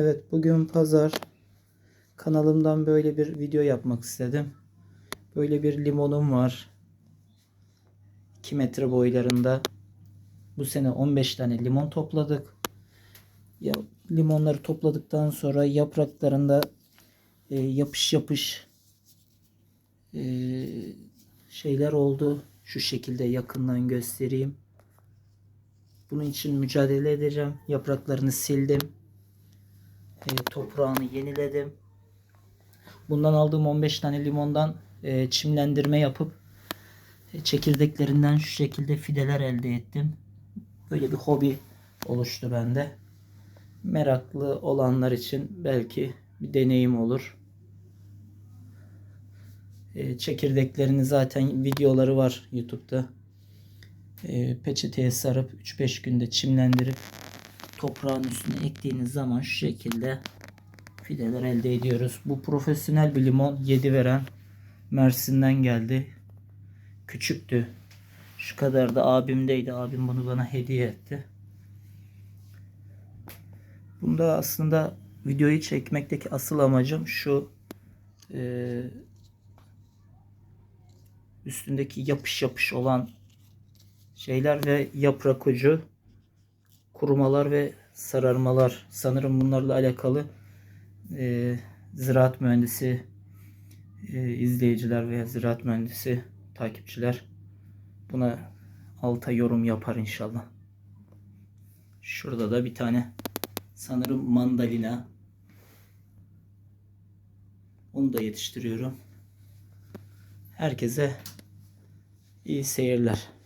Evet bugün pazar. Kanalımdan böyle bir video yapmak istedim. Böyle bir limonum var. 2 metre boylarında. Bu sene 15 tane limon topladık. Ya, limonları topladıktan sonra yapraklarında e, yapış yapış e, şeyler oldu. Şu şekilde yakından göstereyim. Bunun için mücadele edeceğim. Yapraklarını sildim. E, toprağını yeniledim. Bundan aldığım 15 tane limondan e, çimlendirme yapıp e, çekirdeklerinden şu şekilde fideler elde ettim. Böyle bir hobi oluştu bende. Meraklı olanlar için belki bir deneyim olur. E, çekirdeklerini zaten videoları var YouTube'da. E, peçeteye sarıp 3-5 günde çimlendirip toprağın üstüne ektiğiniz zaman şu şekilde fideler elde ediyoruz. Bu profesyonel bir limon 7 veren Mersin'den geldi. Küçüktü. Şu kadar da abimdeydi. Abim bunu bana hediye etti. Bunda aslında videoyu çekmekteki asıl amacım şu e, üstündeki yapış yapış olan şeyler ve yaprak ucu kurumalar ve sararmalar. Sanırım bunlarla alakalı e, ziraat mühendisi e, izleyiciler veya ziraat mühendisi takipçiler buna alta yorum yapar inşallah. Şurada da bir tane sanırım mandalina. Onu da yetiştiriyorum. Herkese iyi seyirler.